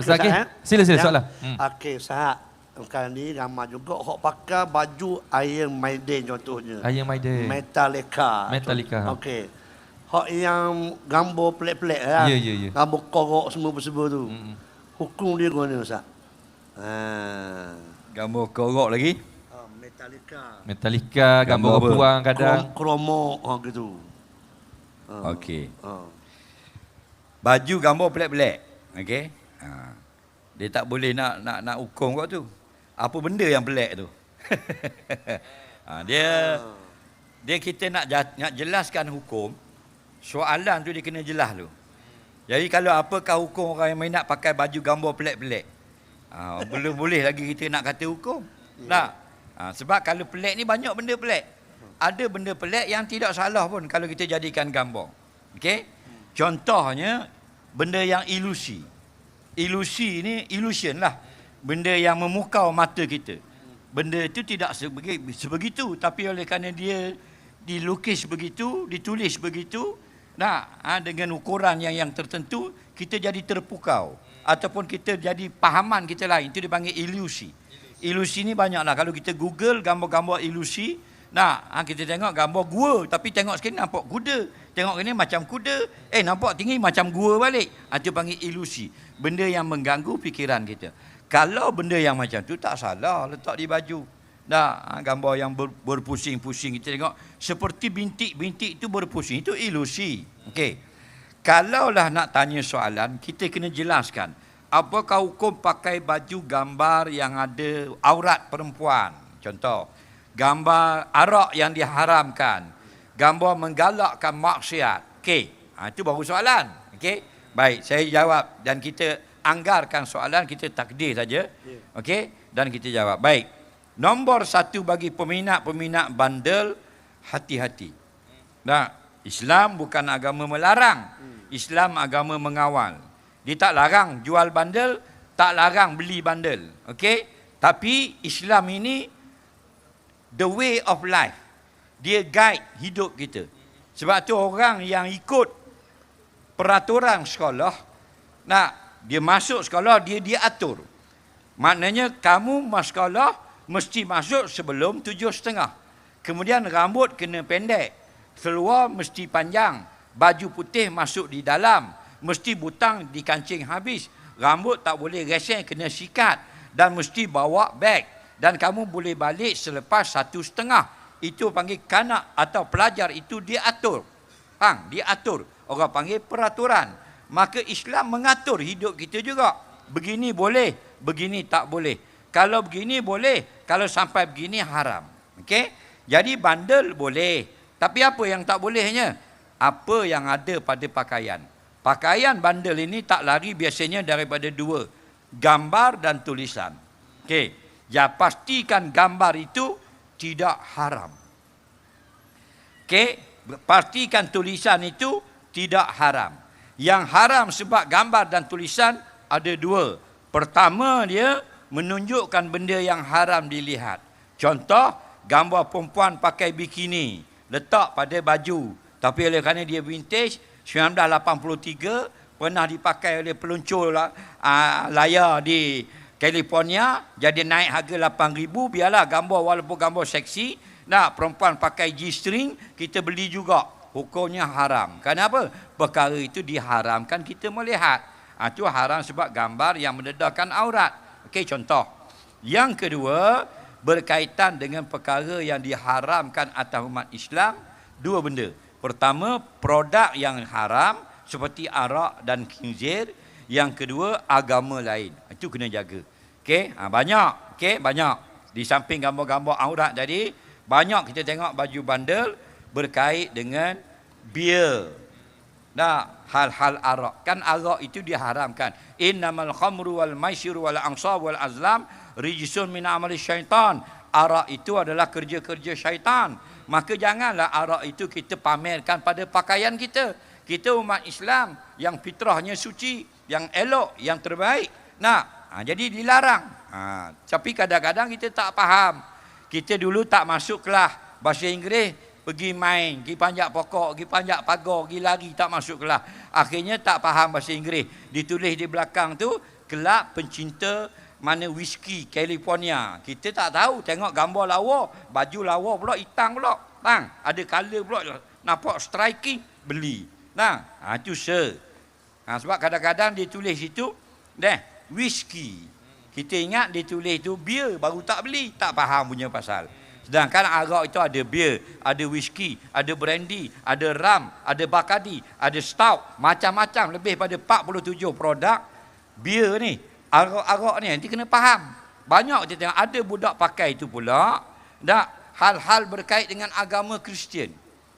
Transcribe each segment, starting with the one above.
Ustaz, okey? Sahab, eh? Sila, sila, Ya. soalan. Hmm. Okey, Sahab. Kali ni ramai juga hok pakai baju Iron Maiden contohnya. Iron Maiden. Metallica. Metallica. Okey. Hok yang gambar pelik-pelik lah. Ya, ya, ya. Gambar korok semua bersebut tu. Mm-mm. Hukum dia gimana Ustaz? Ha. Gambar korok lagi. Oh, Metallica. Metallica, gambar Gambar apa? perempuan kadang. Krom, kromo oh, gitu. Ha. Okey. Ha. Baju gambar pelik-pelik. Okey. Ha. Dia tak boleh nak nak nak hukum kau tu. Apa benda yang pelik tu? ha, dia dia kita nak ja- nak jelaskan hukum. Soalan tu dia kena jelas tu. Jadi kalau apakah hukum orang yang minat pakai baju gambar pelik-pelik? Ha, belum boleh lagi kita nak kata hukum. Tak. Ha, sebab kalau pelik ni banyak benda pelik. Ada benda pelik yang tidak salah pun kalau kita jadikan gambar. Okey? Contohnya benda yang ilusi. Ilusi ni illusion lah. Benda yang memukau mata kita. Benda itu tidak sebegi- sebegitu tapi oleh kerana dia dilukis begitu, ditulis begitu, nah ha, dengan ukuran yang yang tertentu kita jadi terpukau ataupun kita jadi pahaman kita lain itu dipanggil ilusi. Ilusi ni banyaklah kalau kita Google gambar-gambar ilusi, nah ha, kita tengok gambar gua tapi tengok sekali nampak kuda, tengok ini macam kuda, eh nampak tinggi macam gua balik. Ha, itu panggil ilusi. Benda yang mengganggu fikiran kita. Kalau benda yang macam tu tak salah letak di baju. Nah, ha, gambar yang ber, berpusing-pusing kita tengok seperti bintik-bintik itu berpusing itu ilusi. Okey. Kalaulah nak tanya soalan, kita kena jelaskan apakah hukum pakai baju gambar yang ada aurat perempuan. Contoh, gambar arak yang diharamkan, gambar menggalakkan maksiat. Okey, ha, itu baru soalan. Okey. Baik, saya jawab dan kita anggarkan soalan kita takdir saja. Okey, dan kita jawab. Baik. Nombor satu bagi peminat-peminat bandel, hati-hati. Nah, Islam bukan agama melarang. Islam agama mengawal. Dia tak larang jual bandel, tak larang beli bandel. Okey? Tapi Islam ini the way of life. Dia guide hidup kita. Sebab tu orang yang ikut peraturan sekolah, nak dia masuk sekolah, dia dia atur. Maknanya kamu masuk sekolah mesti masuk sebelum tujuh setengah. Kemudian rambut kena pendek. Seluar mesti panjang. Baju putih masuk di dalam. Mesti butang dikancing habis. Rambut tak boleh reseng, kena sikat. Dan mesti bawa beg. Dan kamu boleh balik selepas satu setengah. Itu panggil kanak atau pelajar itu diatur. Hang, diatur. Orang panggil peraturan. Maka Islam mengatur hidup kita juga. Begini boleh, begini tak boleh. Kalau begini boleh, kalau sampai begini haram. Okey? Jadi bandel boleh. Tapi apa yang tak bolehnya? Apa yang ada pada pakaian. Pakaian bandel ini tak lari biasanya daripada dua. Gambar dan tulisan. Okey. Ya pastikan gambar itu tidak haram. Okey, pastikan tulisan itu tidak haram. Yang haram sebab gambar dan tulisan ada dua. Pertama dia menunjukkan benda yang haram dilihat. Contoh, gambar perempuan pakai bikini, letak pada baju. Tapi oleh kerana dia vintage, 1983 pernah dipakai oleh peluncur uh, layar di California, jadi naik harga 8000 biarlah gambar walaupun gambar seksi, nak perempuan pakai G-string, kita beli juga. Hukumnya haram. Kenapa? Perkara itu diharamkan kita melihat. Ha, itu haram sebab gambar yang mendedahkan aurat. Okey, contoh. Yang kedua, berkaitan dengan perkara yang diharamkan atas umat Islam, dua benda. Pertama, produk yang haram seperti arak dan khinzir. Yang kedua, agama lain. Itu kena jaga. Okey, ha, banyak. Okey, banyak. Di samping gambar-gambar aurat tadi, banyak kita tengok baju bandel berkait dengan bir. Nah, hal-hal arak. Kan arak itu diharamkan. Innamal khamru wal maisiru wal ansab wal azlam rijsun min amali syaitan. Arak itu adalah kerja-kerja syaitan. Maka janganlah arak itu kita pamerkan pada pakaian kita. Kita umat Islam yang fitrahnya suci, yang elok, yang terbaik. Nah, ha, jadi dilarang. Ha, tapi kadang-kadang kita tak faham. Kita dulu tak masuk kelas bahasa Inggeris, pergi main, pergi panjat pokok, pergi panjat pagar, pergi lari tak masuk kelas. Akhirnya tak faham bahasa Inggeris. Ditulis di belakang tu kelab pencinta mana whisky California. Kita tak tahu tengok gambar lawa, baju lawa pula hitam pula. Bang, ada color pula nampak striking beli. Nah, ha, itu sir. Ha, sebab kadang-kadang dia tulis situ deh whisky. Kita ingat dia tulis itu beer baru tak beli, tak faham punya pasal. Sedangkan arak itu ada beer, ada whisky, ada brandy, ada rum, ada bacardi, ada stout, macam-macam lebih pada 47 produk beer ni. Arak-arak ni nanti kena faham. Banyak kita tengok ada budak pakai itu pula. Tak hal-hal berkait dengan agama Kristian.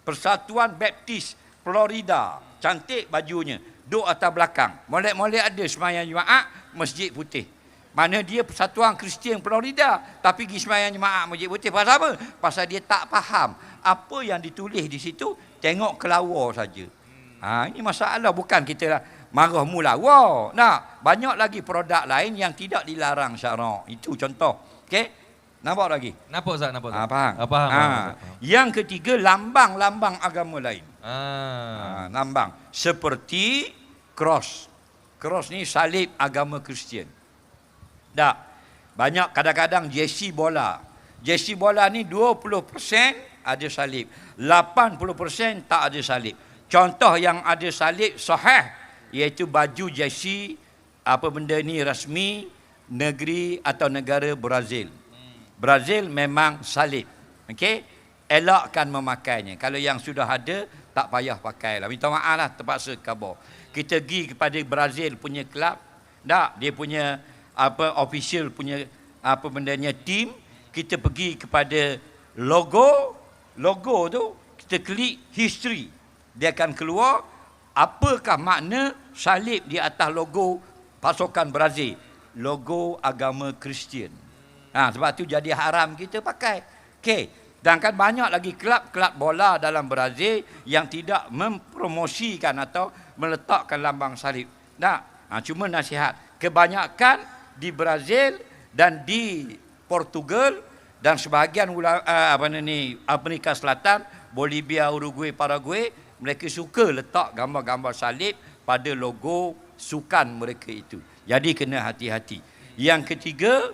Persatuan Baptis Florida. Cantik bajunya. Duk atas belakang. Molek-molek ada semayang Jumaat, Masjid Putih. Mana dia persatuan Kristian Florida. Tapi pergi semayang Jumaat, Masjid Putih. Pasal apa? Pasal dia tak faham. Apa yang ditulis di situ, tengok kelawar saja. Ha, ini masalah bukan kita lah marah mula. Wow, nak banyak lagi produk lain yang tidak dilarang syarak. Itu contoh. Okey. Nampak lagi? Nampak Ustaz, nampak Ustaz. Ha, faham? Ah, faham, Ha. faham, faham. Yang ketiga lambang-lambang agama lain. Ah. Ha, lambang seperti cross. Cross ni salib agama Kristian. Tak. Banyak kadang-kadang jersey bola. Jersey bola ni 20% ada salib. 80% tak ada salib. Contoh yang ada salib sahih iaitu baju jersey apa benda ni rasmi negeri atau negara Brazil. Brazil memang salib. Okey? Elakkan memakainya. Kalau yang sudah ada tak payah pakai lah. Minta maaf lah terpaksa khabar. Kita pergi kepada Brazil punya kelab. Tak, dia punya apa official punya apa bendanya team. Kita pergi kepada logo. Logo tu kita klik history. Dia akan keluar apakah makna salib di atas logo pasukan Brazil. Logo agama Kristian. Ha, sebab tu jadi haram kita pakai. Okey. Dan kan banyak lagi kelab-kelab bola dalam Brazil yang tidak mempromosikan atau meletakkan lambang salib. Tak. Ha, cuma nasihat. Kebanyakan di Brazil dan di Portugal dan sebahagian uh, apa ni Amerika Selatan, Bolivia, Uruguay, Paraguay, mereka suka letak gambar-gambar salib pada logo sukan mereka itu. Jadi kena hati-hati. Yang ketiga,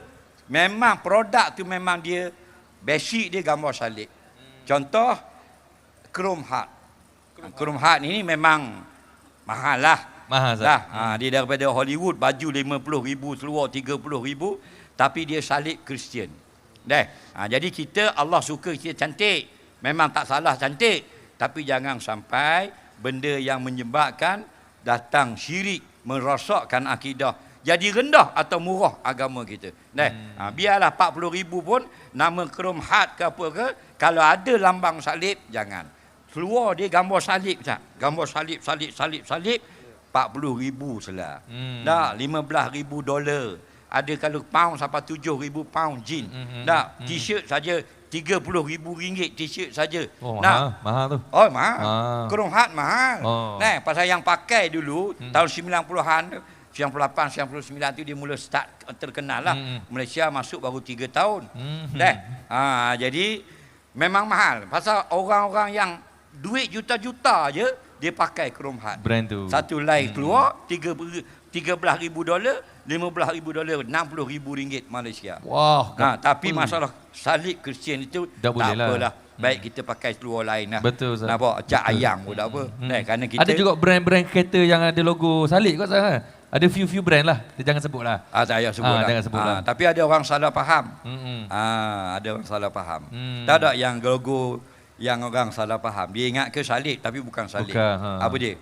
memang produk tu memang dia basic dia gambar salib. Contoh Chrome Heart. Chrome Heart ini memang mahal lah. Mahal Ustaz. Dah, ha, dia daripada Hollywood baju 50 ribu, seluar 30 ribu, tapi dia salib Kristian. Dah. Ha, jadi kita Allah suka kita cantik. Memang tak salah cantik, tapi jangan sampai benda yang menyebabkan datang syirik, merosakkan akidah. Jadi rendah atau murah agama kita. Dah. Hmm. Ha, biarlah 40 ribu pun nama Chrome Heart ke apa ke, kalau ada lambang salib jangan. Keluar dia gambar salib tak? Gambar salib, salib, salib, salib. 40 ribu salah. Hmm. Dah, 15 ribu dolar. Ada kalau pound sampai 7 ribu pound jin. Hmm, hmm, Dah, hmm. t-shirt saja 30 ribu ringgit t-shirt saja. Oh, Nah, mahal. Mahal tu. Oh, mahal. Ah. Kurung hat mahal. Oh. Nah, pasal yang pakai dulu Hmm. tahun 90-an, 98, 99 tu dia mula start terkenal lah. Hmm. Malaysia masuk baru 3 tahun. Hmm. Dah. Ha, jadi memang mahal. Pasal orang-orang yang duit juta-juta je dia pakai Chrome Heart. Brand tu. Satu lay Hmm. keluar 13 ribu dolar, 15 ribu dolar, 60 ribu ringgit Malaysia. Wah. Ha, tapi Hmm. masalah salib Kristian itu Tak tak, boleh lah. apalah. Baik kita pakai seluar lain lah. Betul, Ustaz. Nampak cak Betul. ayam pun tak apa. Hmm. Nah, kerana kita Ada juga brand-brand kereta yang ada logo salib kot Ustaz. Ada few-few brand lah. Dia jangan sebut lah. Ah, tak payah sebut Ah, lah. jangan sebut Ah, lah. Tapi ada orang salah faham. Hmm. Ah, ada orang salah faham. Hmm. Tak ada yang logo yang orang salah faham. Dia ingat ke salib tapi bukan salib. Bukan, ha. Apa dia?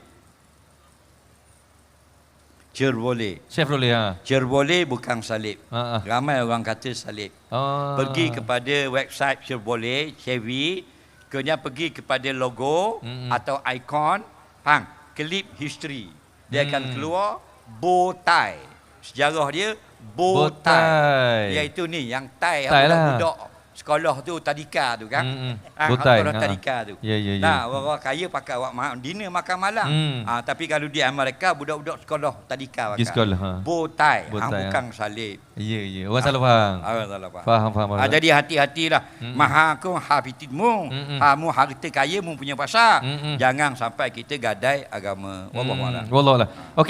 Chevrolet. Chevrolet ha. Chevrolet bukan salib. Ha. ha. Ramai orang kata salib. Ah. Pergi kepada website Chevrolet, Chevy, kemudian pergi kepada logo Mm-mm. atau ikon, faham? Clip history. Dia akan Hmm. keluar bow tie. Sejarah dia Bow bow, tie. Iaitu ni yang tie, Tie lah. budak sekolah tu tadika tu kan. Bow tie, orang ha. tadika tu. Ya, ya, ya. Nah, orang-orang kaya pakai awak ma- dinner makan malam. Hmm. Ah, tapi kalau di Amerika budak-budak sekolah tadika pakai. Sekolah, ha. Bow tie, Bow ah, tie, ha. bukan salib. Ya, ya. Orang salah faham. Ah, salah faham. Faham, faham. Ah, faham. jadi hati-hatilah. Mm-mm. Maha ku hafitidmu. Mm-mm. Ha mu harta kaya mu punya pasar. Mm-mm. Jangan sampai kita gadai agama. Wallahu a'lam. Hmm. Wallah lah. Okey.